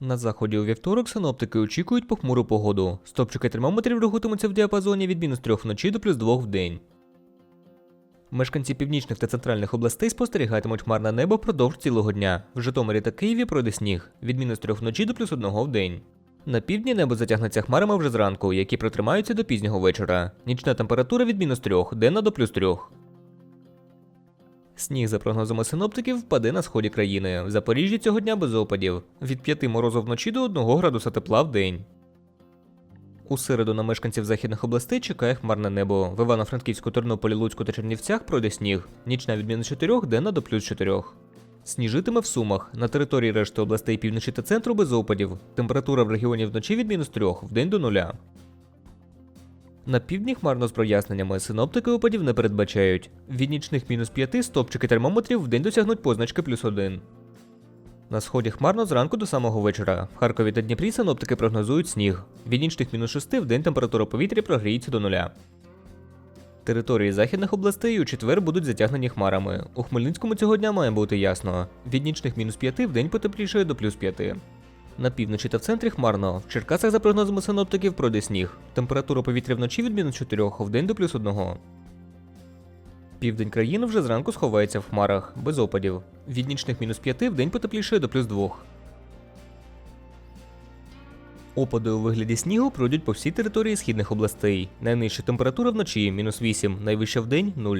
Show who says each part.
Speaker 1: На заході у вівторок синоптики очікують похмуру погоду. Стопчики термометрів рухатимуться в діапазоні від мінус 3 вночі до плюс 2 в день. Мешканці північних та центральних областей спостерігатимуть хмарне небо впродовж цілого дня. В Житомирі та Києві пройде сніг від мінус 3 вночі до плюс 1 в день. На півдні небо затягнеться хмарами вже зранку, які протримаються до пізнього вечора. Нічна температура від мінус 3, денна до плюс 3. Сніг, за прогнозами синоптиків, впаде на сході країни. В Запоріжжі цього дня без опадів. Від 5 морозу вночі до 1 градуса тепла в день. У середу на мешканців західних областей чекає хмарне небо. В Івано-Франківську, Тернополі, Луцьку та Чернівцях пройде сніг. Нічна від мінус 4, денна до плюс 4. Сніжитиме в Сумах. На території решти областей півночі та центру без опадів. Температура в регіоні вночі від мінус 3, в день до нуля. На півдні хмарно з проясненнями синоптики опадів не передбачають. Від нічних мінус 5 стопчики термометрів в день досягнуть позначки плюс 1. На сході хмарно зранку до самого вечора. В Харкові та Дніпрі синоптики прогнозують сніг. Від нічних мінус 6 в день температура повітря прогріється до нуля. Території західних областей у четвер будуть затягнені хмарами. У Хмельницькому цього дня має бути ясно. Від нічних мінус 5 в день потеплішає до плюс 5. На півночі та в центрі хмарно. В Черкасах, за прогнозами синоптиків, пройде сніг. Температура повітря вночі від мінус 4, в до плюс 1. Південь країни вже зранку сховається в хмарах, без опадів. Від нічних мінус 5 в день до плюс 2. Опади у вигляді снігу пройдуть по всій території східних областей. Найнижча температура вночі мінус 8, найвища в день 0.